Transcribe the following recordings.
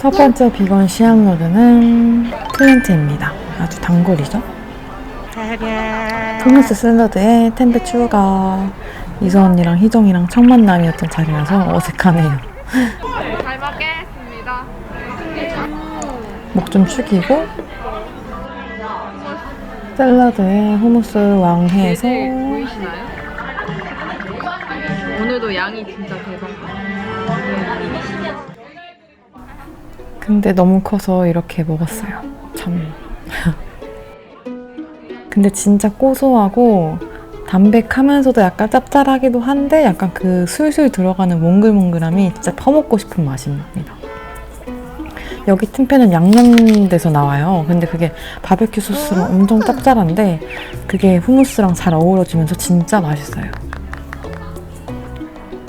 첫 번째 비건 시암로드는 플랜트입니다. 아주 단골이죠. 토마스 샐러드에 템베 추가. 이서 언니랑 희정이랑 첫 만남이었던 자리라서 어색하네요. 잘 먹겠습니다. 목 좀 축이고 샐러드에 후무스 왕해서 보이시나요? 오늘도 양이 진짜 대박. 근데 너무 커서 이렇게 먹었어요. 참. 근데 진짜 고소하고 담백하면서도 약간 짭짤하기도 한데 약간 그 술술 들어가는 몽글몽글함이 진짜 퍼먹고 싶은 맛입니다. 여기 틈페는 양념돼서 나와요. 근데 그게 바베큐 소스로 엄청 짭짤한데 그게 후무스랑 잘 어우러지면서 진짜 맛있어요.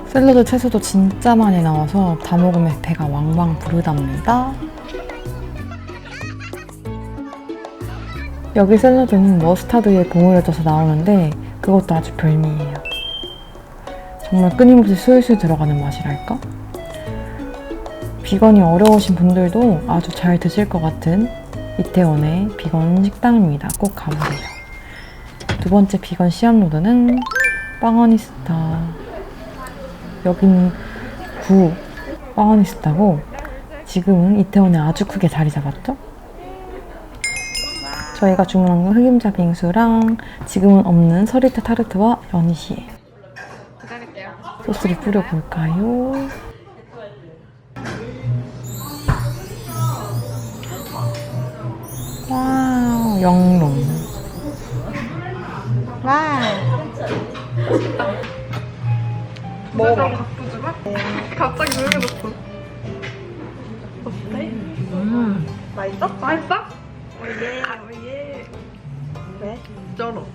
샐러드 채소도 진짜 많이 나와서 다 먹으면 배가 왕왕 부르답니다. 여기 샐러드는 머스타드에 버무려져서 나오는데 그것도 아주 별미예요. 정말 끊임없이 술술 들어가는 맛이랄까? 비건이 어려우신 분들도 아주 잘 드실 것 같은 이태원의 비건 식당입니다. 꼭 가보세요. 두 번째 비건 시암로드는 빵어니스타. 여기는 구 빵어니스타고 지금은 이태원에 아주 크게 자리 잡았죠? 저희가 주문한 건 흑임자 빙수랑 지금은 없는 서리태 타르트와. 기다릴게요. 소스를 뿌려볼까요? 와우, 영롱. 와. 먹어봐. 바쁘지마? 갑자기 조용해졌어. 어때? 음. 맛있어? 맛있어? 오예, 오예. 왜? 쩔어.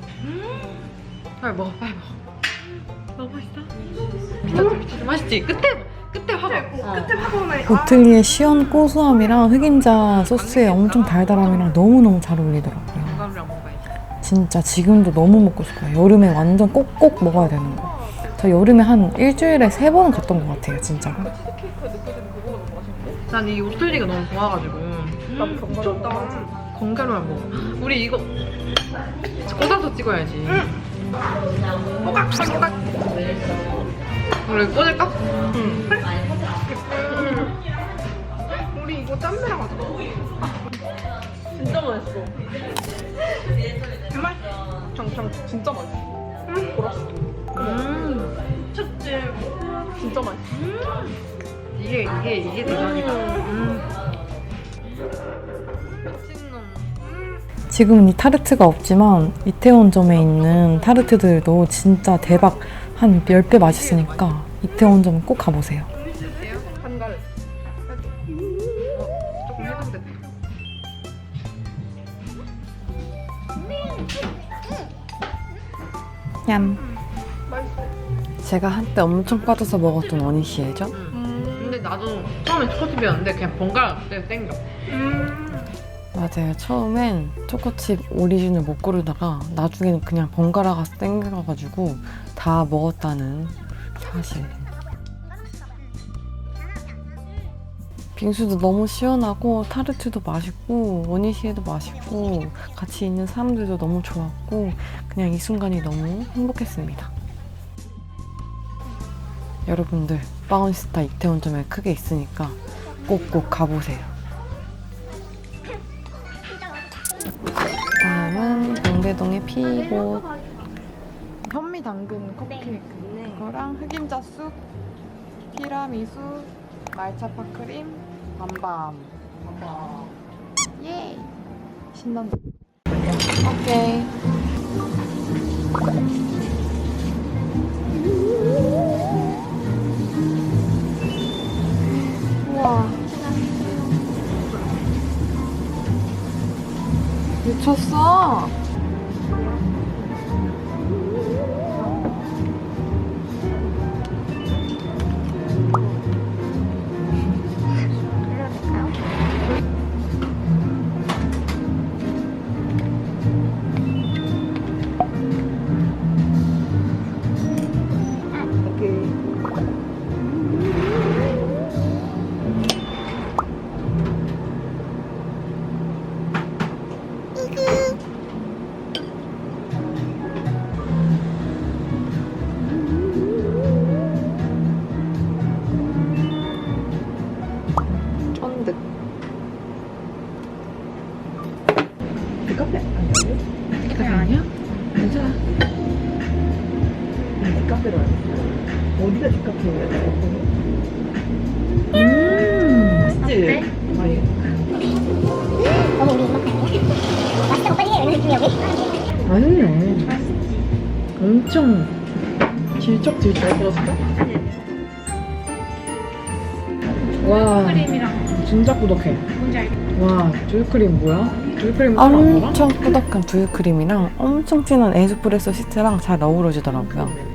빨리 먹어, 빨리 먹어. 너무 맛있어? 미쳤지, 미쳤지. 맛있지? 끝에, 끝에 화가. 끝에 화가 오네. 보틀리의 시원 고소함이랑 흑임자 소스의 엄청 달달함이랑 너무너무 잘 어울리더라고요. 먹어야지. 진짜 지금도 너무 먹고 싶어요. 여름에 완전 꼭꼭 먹어야 되는 거. 저 여름에 한 일주일에 세 번은 갔던 것 같아요, 진짜로. 난 이 오틀리가 너무 좋아가지고. 나도 미쳤다. 건강만 먹어. 우리 이거 꽂아서 찍어야지. 꼬각, 꼬각. 우리 꽂을까? 응. 우리 이거 짬매랑 하자. 진짜 맛있어. 정말? 정정 진짜 맛있어. 응. 보랐어. 음. 미쳤지. 진짜 맛있어. 이게 이게 이게 대박이다. 음. 미친놈. 지금은 이 타르트가 없지만 이태원점에 있는 타르트들도 진짜 대박 한 10배 맛있으니까 이태원점 꼭 가보세요. 조금 해도 돼. 얌. 제가 한때 엄청 빠져서 먹었던 어니시에죠? 근데 나도 처음엔 초코칩이었는데 그냥 번갈아 그때 땡겨. 맞아요. 처음엔 초코칩 오리진을 못 고르다가 나중에는 그냥 번갈아가 땡겨가지고 다 먹었다는 사실. 빙수도 너무 시원하고 타르트도 맛있고 원니시에도 맛있고 같이 있는 사람들도 너무 좋았고 그냥 이 순간이 너무 행복했습니다. 여러분들 바운스타 이태원점에 크게 있으니까 꼭꼭 가보세요. 다음은 동대동의 피곳 현미 당근 컵케이크. 그거랑 흑임자 쑥 티라미수 말차 파 크림 밤밤. 예 신난다. 오케이 미쳤어 어디가 디카페예요? 음, 맛있지? 맛있네. 엄청 질척질척 들었어? 와, 진짜 꾸덕해. 뭔지 알겠어. 와, 두유크림 뭐야? 먹어? 엄청 꾸덕한 두유크림이랑 엄청 진한 에스프레소 시트랑 잘 어우러지더라고요.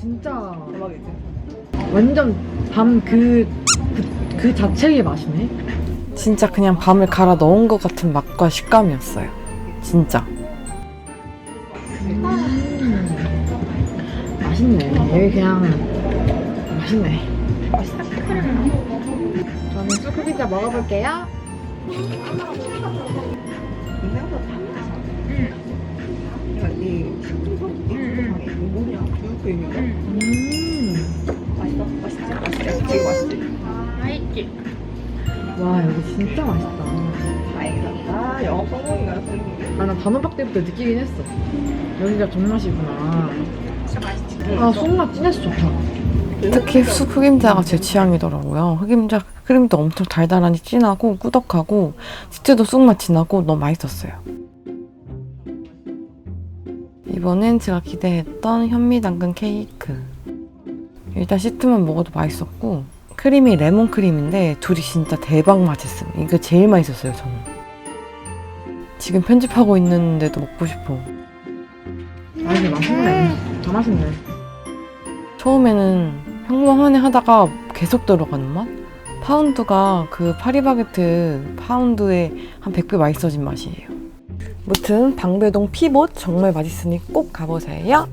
진짜 대박이지. 완전 밤그 그, 그 자체의 맛이네. 진짜 그냥 밤을 갈아 넣은 것 같은 맛과 식감이었어요. 진짜. 맛있네. 여기 그냥 맛있네. 저는 수크비타 먹어볼게요. 음. 맛있지? 와 여기 진짜 맛있다. 아 영업 성공인가요? 아나 단호박 때부터 느끼긴 했어. 여기가 정맛이구나. 진짜 맛있지? 아 손맛 진해서 좋다. 특히 수 흑임자가 제 취향이더라고요. 흑임자 크림도 엄청 달달하니 진하고 꾸덕하고 치즈도 쑥맛 진하고 너무 맛있었어요. 이번엔 제가 기대했던 현미 당근 케이크. 일단 시트만 먹어도 맛있었고 크림이 레몬 크림인데 둘이 진짜 대박 맛있음. 이거 제일 맛있었어요 저는. 지금 편집하고 있는데도 먹고 싶어. 아 이게 맛있네. 다 맛있네. 처음에는 평범하네 하다가 계속 들어가는 맛? 파운드가 그 파리바게트 파운드에 한 100배 맛있어진 맛이에요. 무튼 방배동 피봇 정말 맛있으니 꼭 가보세요.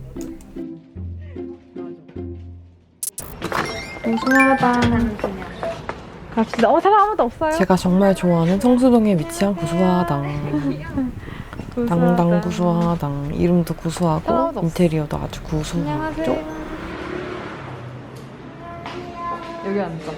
고소하다. 갑시다. 어 사람 아무도 없어요. 제가 정말 좋아하는 성수동에 위치한 구수하당. 당당 구수하당. 이름도 구수하고 인테리어도 아주 구수하죠. 여기 앉자.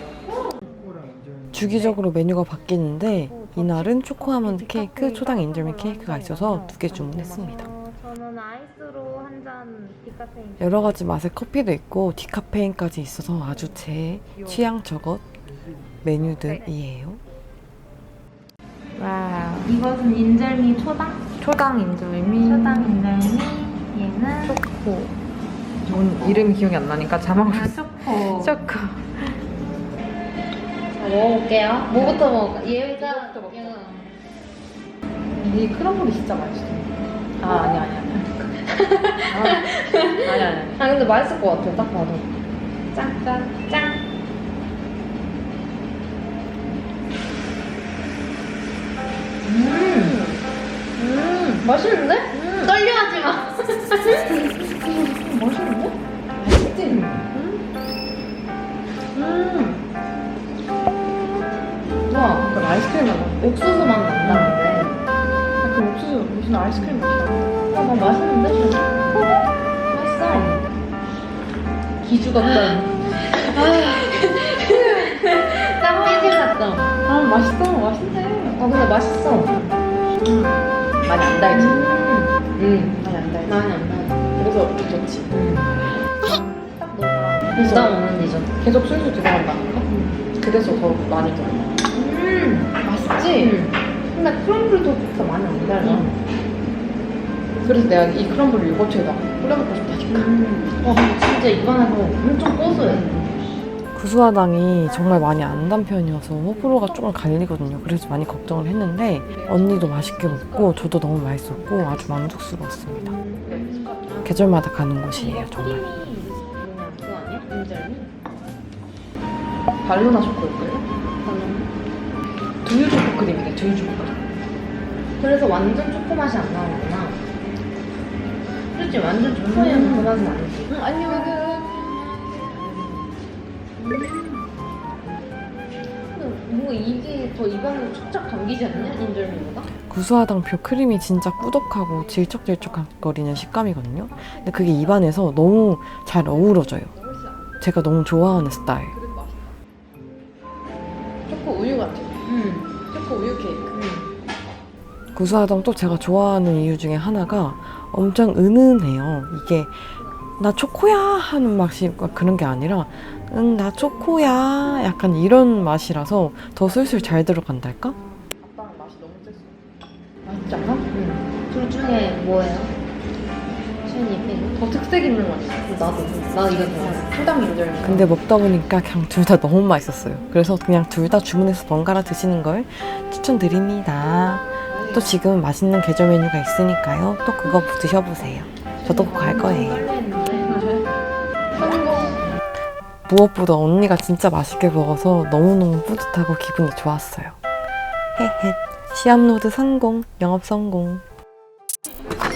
주기적으로 메뉴가 바뀌는데 이날은 초코 아몬드 케이크, 초당 인절미 케이크가 있어서 두 개 주문했습니다. 저는 아이스로 한 잔 디카페인. 여러 가지 맛의 커피도 있고 디카페인까지 있어서 아주 제 취향 저것 메뉴들이에요. 와. 이것은 인절미 초당? 초당 인절미. 초당 인절미. 얘는 초코. 전 이름이 기억이 안 나니까 자막으로. 아, 초코. 초코. 자, 먹어볼게요. 뭐부터 먹을까? 얘가 얘가 이 크럼블이 진짜 맛있어. 아 아니 아니 아니. 아, 아니 아니. 아 근데 맛있을 것 같아. 딱 봐도. 짠짠 짠. 음. 음. 맛있는데? 떨려하지 마. 맛있는데? 맛있지? 음. 와, 약간 아이스크림 맛. 옥수수 맛 난다는데. 약간 옥수수 무슨 아이스크림 맛이야. 어, 나 맛있는데? 맛있어. 기주 같다. 땀띠지 같다. 아 맛있어, 맛있네. 아 근데 맛있어. 음. 많이 안 달지. 음, 많이 안 달지. 많이 안 나. 그래서 좋지. 딱 너가 부담 없는 디저트. 계속 술술 들어간다니까. 그래서 더 많이 들어가. 음. 맛있지? 근데 크럼블도 그렇게 많이 안 달라. 그래서 내가 이 크럼블을 요거트에다 뿌려먹고 싶다니까. 와 근데 진짜 입안에서 엄청 고소해. 구수하당이 정말 많이 안 단 편이어서 호불호가 조금 갈리거든요. 그래서 많이 걱정을 했는데 언니도 맛있게 먹고 저도 너무 맛있었고 아주 만족스러웠습니다. 계절마다 가는 곳이에요 정말. 발로나 초코일걸요? 두유 초코 크림이래, 두유 초코 크림. 그래서 완전 초코 맛이 안 나오는구나. 그렇지 완전 초코에는 그 맛은 아니지. 응, 아니, 여기. 근데 뭔가 이게 더 입안에 착착 감기지 않냐? 인절미보다? 구수하당표 크림이 진짜 꾸덕하고 질척질척거리는 식감이거든요. 근데 그게 입안에서 너무 잘 어우러져요. 제가 너무 좋아하는 스타일. 구수하던 또 제가 좋아하는 이유 중에 하나가 엄청 은은해요. 이게 나 초코야 하는 맛이 그런 게 아니라 응 나 초코야 약간 이런 맛이라서 더 술술 잘 들어간달까? 아빠는 맛이 너무 셌어. 맛있지 않아? 응. 둘 중에 뭐예요? 더 특색 있는 맛. 나도. 나 이거 좋아. 풀당 인절. 근데 먹다 보니까 그냥 둘 다 너무 맛있었어요. 그래서 그냥 둘 다 주문해서 번갈아 드시는 걸 추천드립니다. 또 지금 맛있는 계절 메뉴가 있으니까요. 또 그거 드셔보세요. 저도 꼭갈 거예요. 무엇보다 언니가 진짜 맛있게 먹어서 너무너무 뿌듯하고 기분이 좋았어요. 헤헤. 시암로드 성공, 영업 성공.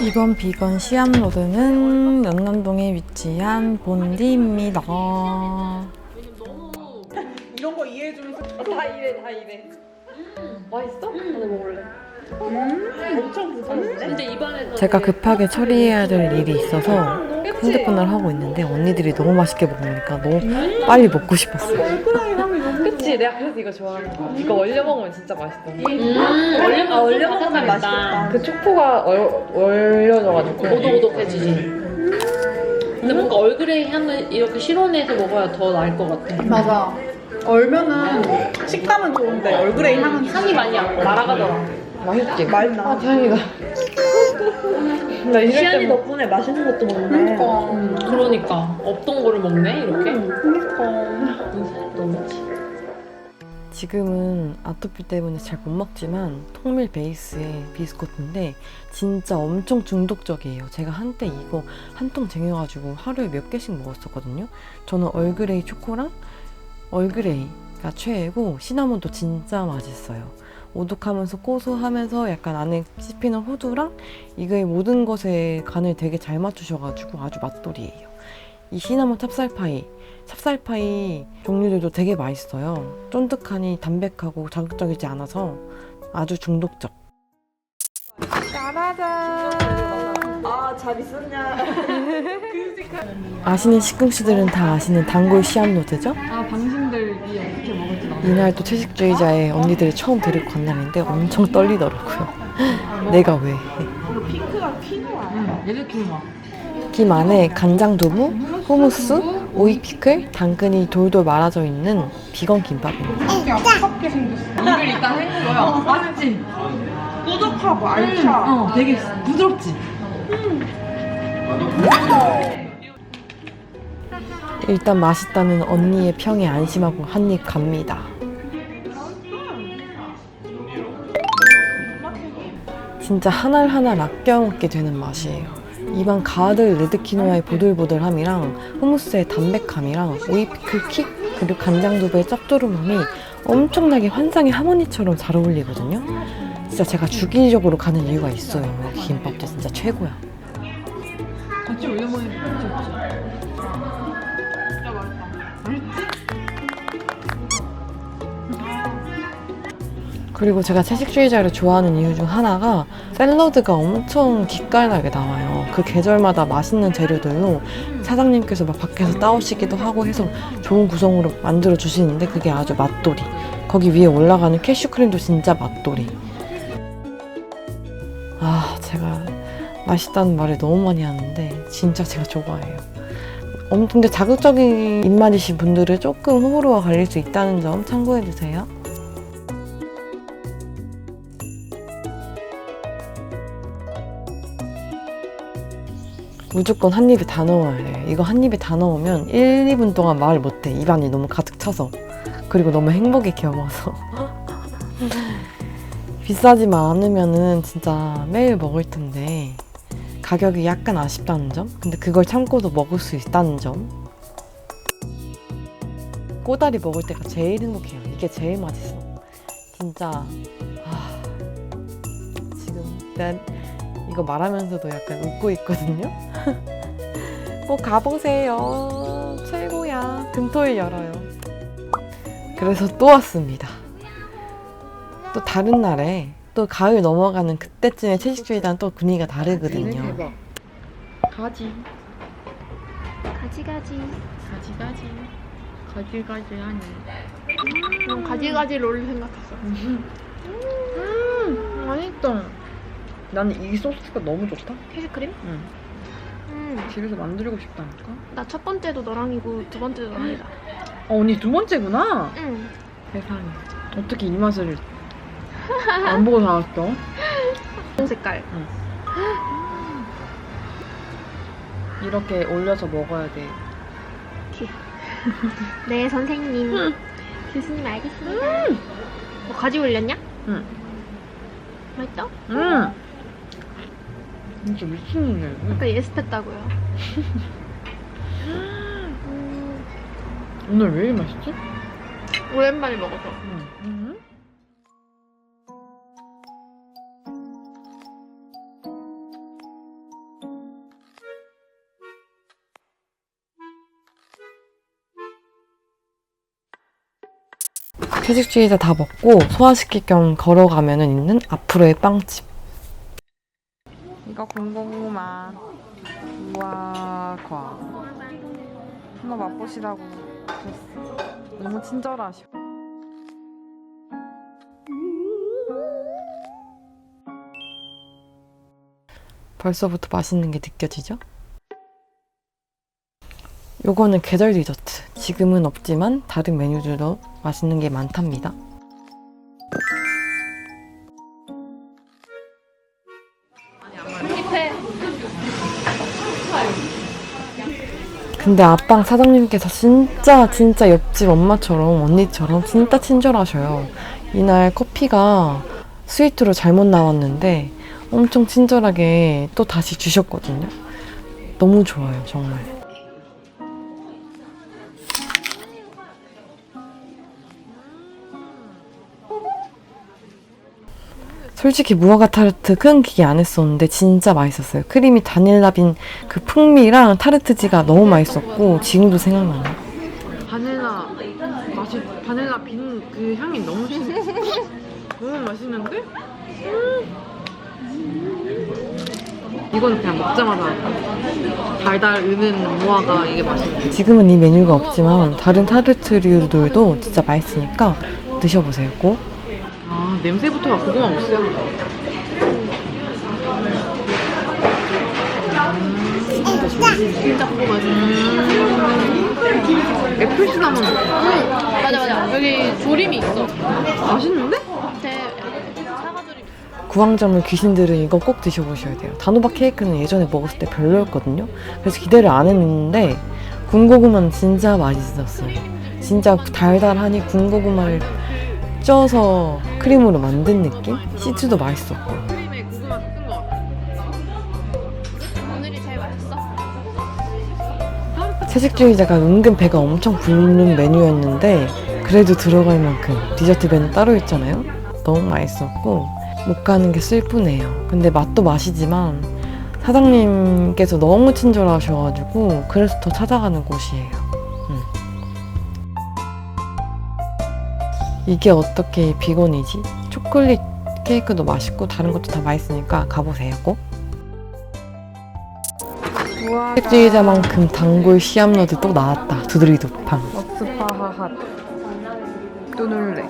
이번 비건 시암로드는 연남동에 위치한 본디입니다. 이런 거 이해해주면서 다 이래 다 이래. 맛있어? 나도 먹을래. 음, 제가 급하게 처리해야 될 일이 있어서 핸드폰을 하고 있는데 언니들이 너무 맛있게 먹으니까 너무 빨리 먹고 싶었어요. 그치 내가 그래서 이거 좋아하는 거야. 이거 얼려 먹으면 진짜 맛있어. 음, 얼려, 아, 얼려 먹으면 맛있겠다. 그 초코가 얼, 얼려져가지고. 오독오독해지지. 근데 뭔가 얼그레이 향을 이렇게 실온에서 먹어야 더 나을 것 같아. 맞아. 얼면은 식감은 좋은데 얼그레이 향은 향이 많이 안 날아가더라. 맛있지? 맛있나? 아 다행이다. 나 이럴 시안이 때 덕분에 맛있는 것도 먹네. 그러니까. 음, 그러니까 없던 거를 먹네 이렇게. 그러니까. 음, 너무지. 지금은 아토피 때문에 잘 못 먹지만 통밀 베이스의 비스코트인데 진짜 엄청 중독적이에요. 제가 한때 이거 한 통 쟁여가지고 하루에 몇 개씩 먹었었거든요. 저는 얼그레이 초코랑 얼그레이가 최애고 시나몬도 진짜 맛있어요. 오독하면서 고소하면서 약간 안에 씹히는 호두랑 이거의 모든 것에 간을 되게 잘 맞추셔가지고 아주 맛돌이에요. 이 시나몬 찹쌀파이 찹쌀파이 종류들도 되게 맛있어요. 쫀득하니 담백하고 자극적이지 않아서 아주 중독적. 아, 잘 있었냐? 아시는 식궁씨들은 다 아시는 단골? 아 당신들이 어떻게 먹을지 나. 이날 또 채식주의자의 언니들을 처음 데리고 간 날인데 엄청 떨리더라고요. 내가 왜? 김 안에 간장 두부, 후무스, 오이 피클, 당근이 돌돌 말아져 있는 비건 김밥입니다. 이게 아깝게 생겼어. 이걸 일단 한 거야. 맛있지? 꾸덕하고 알차. 어, 되게 부드럽지? 일단 맛있다는 언니의 평에 안심하고 한 입 갑니다. 진짜 한알한알 아껴 먹게 되는 맛이에요. 입안 가득 레드키노아의 보들보들함이랑 후무스의 담백함이랑 오이 피클 킥 그리고 간장두부의 짭조름함이 엄청나게 환상의 하모니처럼 잘 어울리거든요. 진짜 제가 주기적으로 가는 이유가 있어요. 김밥도 진짜 최고야. 같이 올려 먹으니까 진짜 좋지. 그리고 제가 채식주의자를 좋아하는 이유 중 하나가 샐러드가 엄청 기깔나게 나와요. 그 계절마다 맛있는 재료들로 사장님께서 막 밖에서 따오시기도 하고 해서 좋은 구성으로 만들어 주시는데 그게 아주 맛돌이. 거기 위에 올라가는 캐슈크림도 진짜 맛돌이. 아, 제가 맛있다는 말을 너무 많이 하는데 진짜 제가 좋아해요. 엄 근데 자극적인 입맛이신 분들은 조금 호불호가 갈릴 수 있다는 점 참고해 주세요. 무조건 한 입에 다 넣어야 돼. 이거 한 입에 다 넣으면 1, 2분 동안 말을 못 해. 입안이 너무 가득 차서. 그리고 너무 행복에 겨워서. 비싸지만 않으면은 진짜 매일 먹을 텐데 가격이 약간 아쉽다는 점? 근데 그걸 참고도 먹을 수 있다는 점? 꼬다리 먹을 때가 제일 행복해요. 이게 제일 맛있어. 진짜 아 지금 난 이거 말하면서도 약간 웃고 있거든요. 꼭 가보세요. 최고야. 금토일 열어요. 그래서 또 왔습니다. 또 다른 날에 또 가을 넘어가는 그때쯤에 채식주의자는 또 분위기가 다르거든요. 대박. 가지. 가지 가지. 가지 가지. 가지 가지 하니. 음, 가지 가지 롤 생각했어. 음, 맛있다. 나는 이 소스가 너무 좋다. 피쉬크림? 응. 음, 집에서 만들고 싶다니까. 나 첫 번째도 너랑이고 두 번째도 너랑이다. 어, 언니 두 번째구나. 응. 세상에. 어떻게 이 맛을 안 보고 나왔어? 红색깔. 이렇게 올려서 먹어야 돼. 네, 선생님. 교수님 알겠습니다. 뭐 가지 올렸냐? 응. 맛있어? 음. 진짜 미친놈이네. 아까 예습했다고요. 음, 오늘 왜 이리 맛있지? 오랜만에 먹어서. 음. 채식주의자 다 먹고 소화시킬 겸 걸어가면은 있는 앞으로의 빵집. 이거 군고구마 우와과 한번 맛보시라고 줬어. 너무 친절하셔. 벌써부터 맛있는 게 느껴지죠? 요거는 계절 디저트. 지금은 없지만 다른 메뉴들도 맛있는 게 많답니다. 근데 아빵 사장님께서 진짜 진짜 옆집 엄마처럼 언니처럼 진짜 친절하셔요. 이날 커피가 스위트로 잘못 나왔는데 엄청 친절하게 또 다시 주셨거든요. 너무 좋아요, 정말. 솔직히 무화과 타르트 큰 기대 안 했었는데 진짜 맛있었어요. 크림이 바닐라빈 그 풍미랑 타르트지가 너무 맛있었고 지금도 생각나요. 바닐라 맛이 바닐라 빈 그 향이 너무 신 너무 맛있는데? 음. 이거는 그냥 먹자마자 달달 으는 무화과 이게 맛있네. 지금은 이 메뉴가 없지만 다른 타르트류들도 진짜 맛있으니까 드셔보세요, 꼭. 아 냄새부터가 고구마 무스야. 진짜 궁금하지? 애플 시나몬 맞아, 맞아. 여기 조림이 있어. 맛있는데? 구황작물 귀신들은 이거 꼭 드셔보셔야 돼요. 단호박 케이크는 예전에 먹었을 때 별로였거든요. 그래서 기대를 안 했는데 군고구마는 진짜 맛있었어요. 진짜 달달하니 군고구마를 쪄서 크림으로 만든 느낌? 치즈도 맛있었고. 크림에 고구마 섞은 거 같아. 오늘이 제일 맛있어? 채식주의자가 은근 배가 엄청 부르는 메뉴였는데 그래도 들어갈 만큼 디저트 메뉴 따로 있잖아요. 너무 맛있었고 못 가는 게 슬프네요. 근데 맛도 맛이지만 사장님께서 너무 친절하셔가지고 그래서 더 찾아가는 곳이에요. 이게 어떻게 비건이지? 초콜릿 케이크도 맛있고 다른 것도 다 맛있으니까 가보세요 꼭. 채식주의자만큼 단골 시암러드 또 나왔다. 두드리 두팡. 억스파하핫 뚜눌레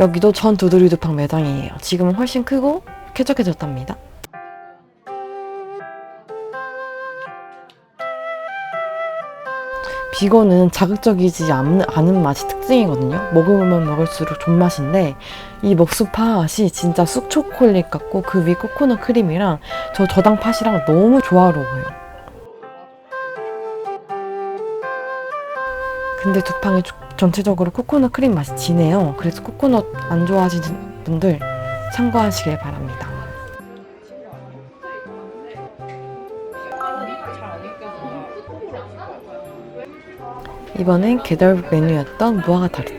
여기도 전 두드리 두팡 매장이에요. 지금은 훨씬 크고 쾌적해졌답니다. 비건은 자극적이지 않- 않은 맛이 특징이거든요. 먹으면 먹을수록 존맛인데 이 먹수 팥이 진짜 쑥 초콜릿 같고 그 위 코코넛 크림이랑 저 저당 팥이랑 너무 조화로워요. 근데 두팡이 조- 전체적으로 코코넛 크림 맛이 진해요. 그래서 코코넛 안 좋아하시는 분들 참고하시길 바랍니다. 이번엔 계절 메뉴였던 무화과 타르트.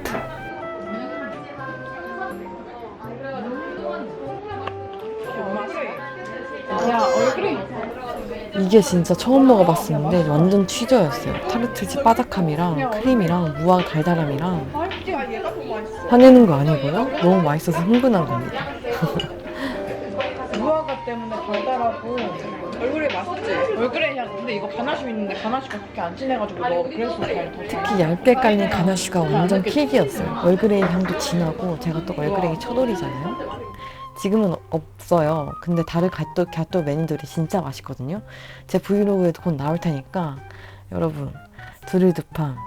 이게 진짜 처음 먹어봤었는데 완전 취저였어요. 타르트지 바삭함이랑 크림이랑 무화과 달달함이랑 화내는 거 아니고요. 너무 맛있어서 흥분한 겁니다. 무화과 때문에 달달하고 얼그레이 맛있지? 얼그레이 향 근데 이거 가나슈 있는데 가나슈가 그렇게 안 진해가지고 너 그래서 잘 더. 특히 얇게 깔린 가나슈가 완전 킥이었어요. 얼그레이 향도 진하고 제가 또 얼그레이 초돌이잖아요. 지금은 없어요. 근데 다른 갸또, 갸또 메뉴들이 진짜 맛있거든요. 제 브이로그에도 곧 나올 테니까 여러분 두리두팡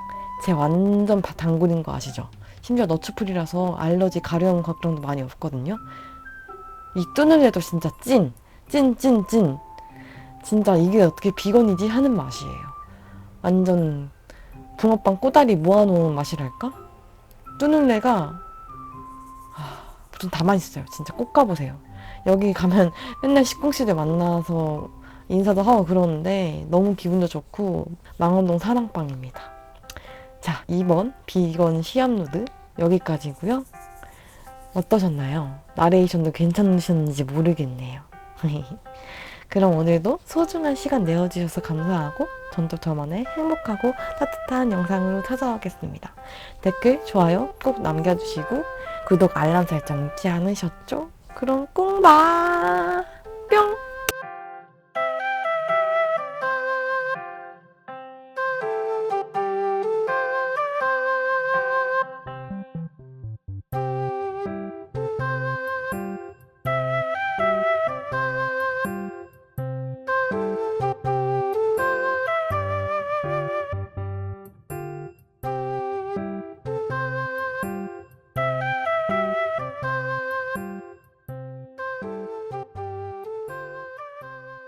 제 완전 바- 단골인 거 아시죠? 심지어 너츠풀이라서 알러지 가려움 걱정도 많이 없거든요. 이 뚜늘레도 진짜 찐! 찐, 찐, 찐! 진짜 이게 어떻게 비건이지 하는 맛이에요. 완전 붕어빵 꼬다리 모아놓은 맛이랄까? 뚜눌레가 아, 무슨 다 맛있어요. 진짜 꼭 가보세요. 여기 가면 맨날 식공씨들 만나서 인사도 하고 그러는데 너무 기분도 좋고 망원동 사랑빵입니다. 자, 2번 비건 시암누드 여기까지고요. 어떠셨나요? 나레이션도 괜찮으셨는지 모르겠네요. 그럼 오늘도 소중한 시간 내어주셔서 감사하고 전또 저만의 행복하고 따뜻한 영상으로 찾아오겠습니다. 댓글, 좋아요 꼭 남겨주시고 구독, 알람 설정 잊지 않으셨죠? 그럼 꼭 봐! 뿅!